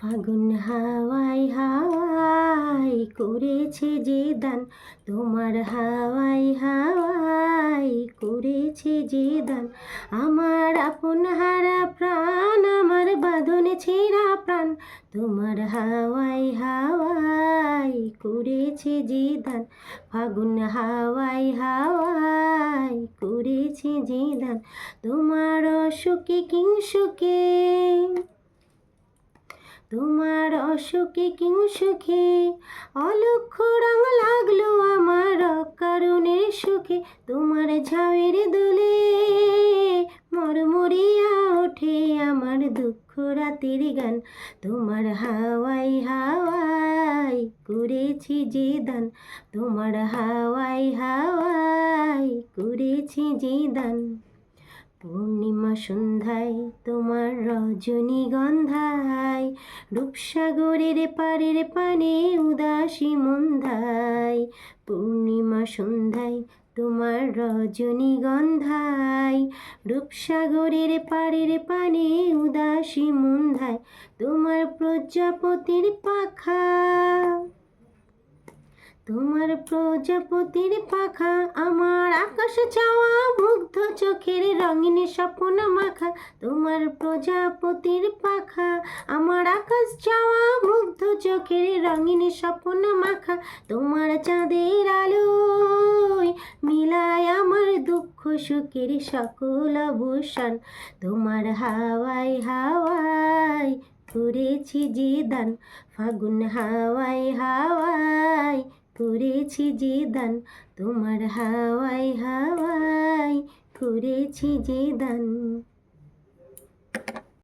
ফাগুন হাওয়াই হাওয়াই করেছে যে দান, তোমার হাওয়াই হাওয়াই করেছে যে দান। আমার আপন হারা প্রাণ, আমার বাঁধনে ছেঁড়া প্রাণ, তোমার হাওয়াই হাওয়াই করেছে যে দান। ফাগুন হাওয়াই হাওয়াই করেছে যে দান, তোমার অসুখে কিংসুখে তোমার অসুখে কিং সুখে, অলক্ষ রং লাগল আমার, অকারণের সুখে তোমার ঝাউয়ের দোলে। মরমরিয়া ওঠে আমার দুঃখ রাতের গান, তোমার হাওয়াই হাওয়াই করেছি যে দান, তোমার হাওয়াই হাওয়াই করেছি যে দান। পূর্ণিমা সন্ধ্যায় তোমার রজনীগন্ধায় রূপসাগরের পারের পানে উদাসী মন্ধায়, পূর্ণিমা সন্ধ্যায় তোমার রজনীগন্ধায় রূপসাগরের পারের পানে উদাসী মন্ধায়, তোমার প্রজাপতির পাখা। তোমার প্রজাপতির পাখা আমার আকাশ চাওয়া মুগ্ধ চোখের রঙিন স্বপ্ন মাখা, তোমার প্রজাপতির পাখা। আমার আকাশ চাওয়া মুগ্ধ, চোখের রঙিন স্বপ্ন মাখা, তোমার চাঁদের আলোয় মিলায় আমার দুঃখ, সুখের সকল অবসান। তোমার হাওয়াই হাওয়াই করেছি যে দান, ফাগুন হাওয়াই হাওয়াই করেছি যে দান। তোমার হাওয়াই হাওয়াই করেছি যে দান।